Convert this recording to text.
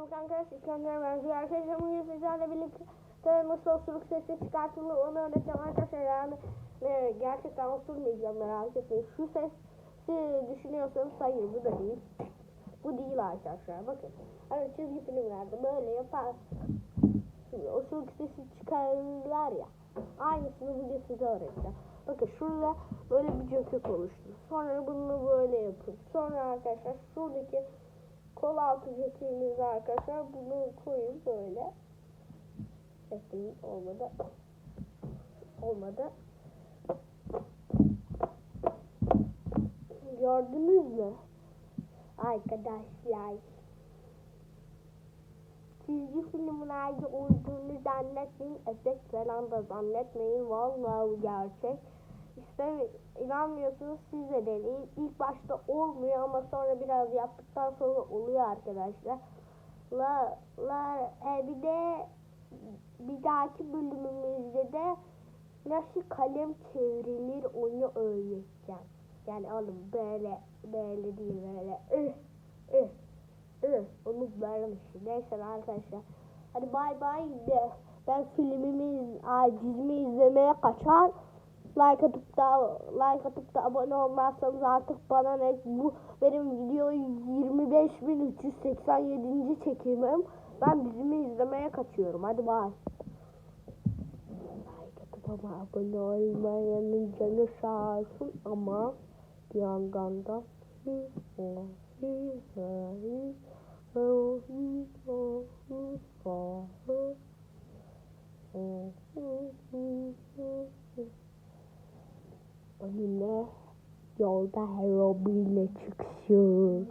Selamünaleyküm arkadaşlar. İskender benziyor arkadaşlar. Bugün sizlerle birlikte nasıl osuruk sesi çıkartılır onu öğreteceğim arkadaşlar. Yani e, gerçekten osurmayacağım merak etmeyin. Şu sesi düşünüyorsanız hayır bu da değil. Bu değil arkadaşlar. Bakın. Hani çizgi filmlerde böyle yapar. Şimdi osuruk sesi çıkarırlar ya. Aynısını bugün size öğreteceğim. Bakın şurada böyle bir cökük oluştur. Sonra bunu böyle yapın. Sonra arkadaşlar şuradaki kol altı cökeğinizi arkadaşlar bunu koyun böyle. Bekleyin olmadı. Olmadı. Gördünüz mü? Arkadaşlar. Çizgi filmin ayrı olduğunu zannetmeyin. Efekt falan da zannetmeyin. Vallahi gerçek. İşte inanmıyorsunuz siz de deneyin. İlk başta olmuyor ama sonra biraz yaptıktan sonra oluyor arkadaşlar. La, la, e, bir de bir dahaki bölümümüzde de nasıl kalem çevrilir onu öğreteceğim. Yani oğlum böyle böyle değil böyle. Ih, ih, ih. Onu vermişim. Neyse arkadaşlar. Hadi bay bay ben filmimi, dizimi izlemeye kaçar. Like atıp da like atıp da abone olmazsanız artık bana ne bu benim videoyu 25.387. çekimim. Ben dizimi izlemeye kaçıyorum. Hadi bay. Like atıp ama abone olmayanın canı sağ olsun ama bir yandan da önüne yolda Herobi ile çıkışıyor.